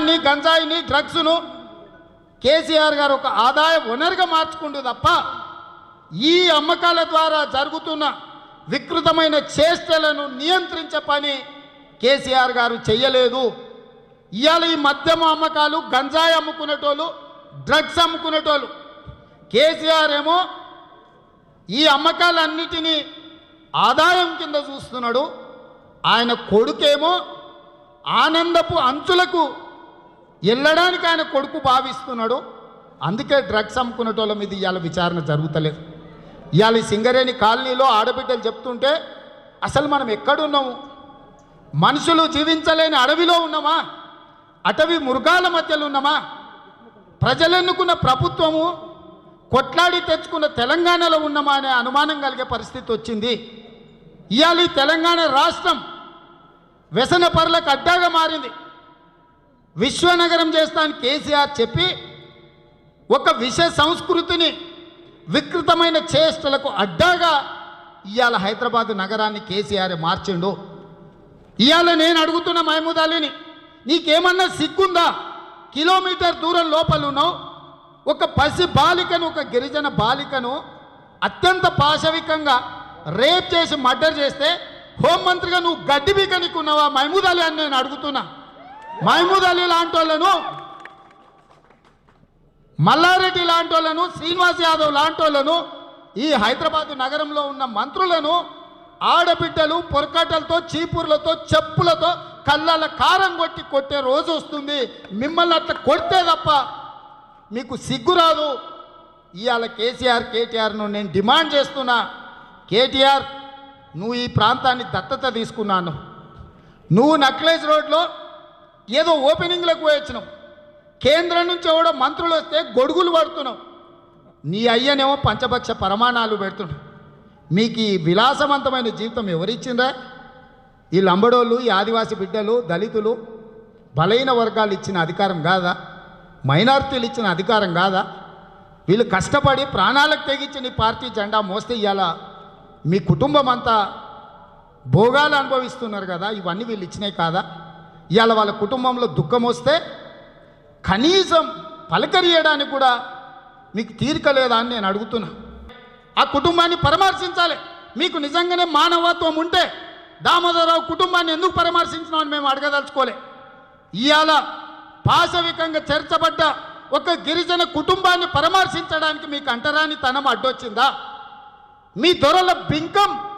మద్యాన్ని గంజాయిని డ్రగ్స్ను కేసీఆర్ గారు ఒక ఆదాయ వనరుగా మార్చుకుంటూ తప్ప ఈ అమ్మకాల ద్వారా జరుగుతున్న వికృతమైన చేష్టలను నియంత్రించే పని కేసీఆర్ గారు చెయ్యలేదు. ఇవాళ ఈ మద్యం అమ్మకాలు గంజాయి అమ్ముకునేటోళ్ళు డ్రగ్స్ అమ్ముకునేటోళ్ళు కేసీఆర్ ఏమో ఈ అమ్మకాలన్నిటినీ ఆదాయం కింద చూస్తున్నాడు. ఆయన కొడుకేమో ఆనందపు అంచులకు వెళ్ళడానికి ఆయన కొడుకు భావిస్తున్నాడు. అందుకే డ్రగ్స్ అమ్ముకునేటోళ్ళ మీద ఇవాళ విచారణ జరుగుతలేదు. ఇవాళ ఈ సింగరేణి కాలనీలో ఆడబిడ్డలు చెప్తుంటే అసలు మనం ఎక్కడున్నాము? మనుషులు జీవించలేని అడవిలో ఉన్నామా? అటవీ మృగాల మధ్యలో ఉన్నామా? ప్రజలెన్నుకున్న ప్రభుత్వము కొట్లాడి తెచ్చుకున్న తెలంగాణలో ఉన్నామా? అనే అనుమానం కలిగే పరిస్థితి వచ్చింది. ఇవాళ ఈ తెలంగాణ రాష్ట్రం వ్యసన పరులకు అడ్డాగా మారింది. విశ్వనగరం చేస్తాను కేసీఆర్ చెప్పి ఒక విష సంస్కృతిని వికృతమైన చేష్టలకు అడ్డాగా ఇవాళ హైదరాబాద్ నగరాన్ని కేసీఆర్ మార్చిండు. ఇవాళ నేను అడుగుతున్న మహమూద్ అలీని నీకేమన్నా సిగ్గుందా? కిలోమీటర్ దూరం లోపల ఉన్నావు. ఒక పసి బాలికను ఒక గిరిజన బాలికను అత్యంత పాశవికంగా రేప్ చేసి మర్డర్ చేస్తే హోంమంత్రిగా నువ్వు గడ్డి బీకనికున్నావా మహమూద్ అలీ అని నేను అడుగుతున్నా. మహమూద్ అలీ లాంటి వాళ్ళను మల్లారెడ్డి లాంటి వాళ్ళను శ్రీనివాస్ యాదవ్ లాంటి వాళ్ళను ఈ హైదరాబాద్ నగరంలో ఉన్న మంత్రులను ఆడబిడ్డలు పొరకట్టలతో చీపుర్లతో చెప్పులతో కళ్ళల కారం కొట్టి కొట్టే రోజు వస్తుంది. మిమ్మల్ని అట్లా కొడితే తప్ప మీకు సిగ్గు రాదు. ఇవాళ కేసీఆర్ కేటీఆర్ను నేను డిమాండ్ చేస్తున్నా. కేటీఆర్ నువ్వు ఈ ప్రాంతాన్ని దత్తత తీసుకున్నాను. నువ్వు నక్లెస్ రోడ్లో ఏదో ఓపెనింగ్లకు పోయొచ్చినావు కేంద్రం నుంచి ఎవడో మంత్రులు వస్తే గొడుగులు పడుతున్నాం. నీ అయ్యనేమో పంచపక్ష ప్రమాణాలు పెడుతున్నావు మీకు ఈ విలాసవంతమైన జీవితం ఎవరిచ్చిందా ఈ లంబడోళ్ళు ఈ ఆదివాసి బిడ్డలు దళితులు బలైన వర్గాలు ఇచ్చిన అధికారం కాదా? మైనారిటీలు ఇచ్చిన అధికారం కాదా? వీళ్ళు కష్టపడి ప్రాణాలకు తెగించిన ఈ పార్టీ జెండా మోస్తే ఇవాళ మీ కుటుంబం అంతా భోగాలు అనుభవిస్తున్నారు కదా ఇవన్నీ వీళ్ళు ఇచ్చినాయి కాదా? ఇవాళ వాళ్ళ కుటుంబంలో దుఃఖం వస్తే కనీసం పలకరియడానికి కూడా మీకు తీరిక లేదా అని నేను అడుగుతున్నా. ఆ కుటుంబాన్ని పరామర్శించాలి. మీకు నిజంగానే మానవత్వం ఉంటే దామోదరరావు కుటుంబాన్ని ఎందుకు పరామర్శించినామని మేము అడగదలుచుకోలే. ఇవాళ పాశవికంగా చేర్చబడ్డ ఒక గిరిజన కుటుంబాన్ని పరామర్శించడానికి మీకు అంటరాని తనం అడ్డొచ్చిందా? మీ దొరల బింకం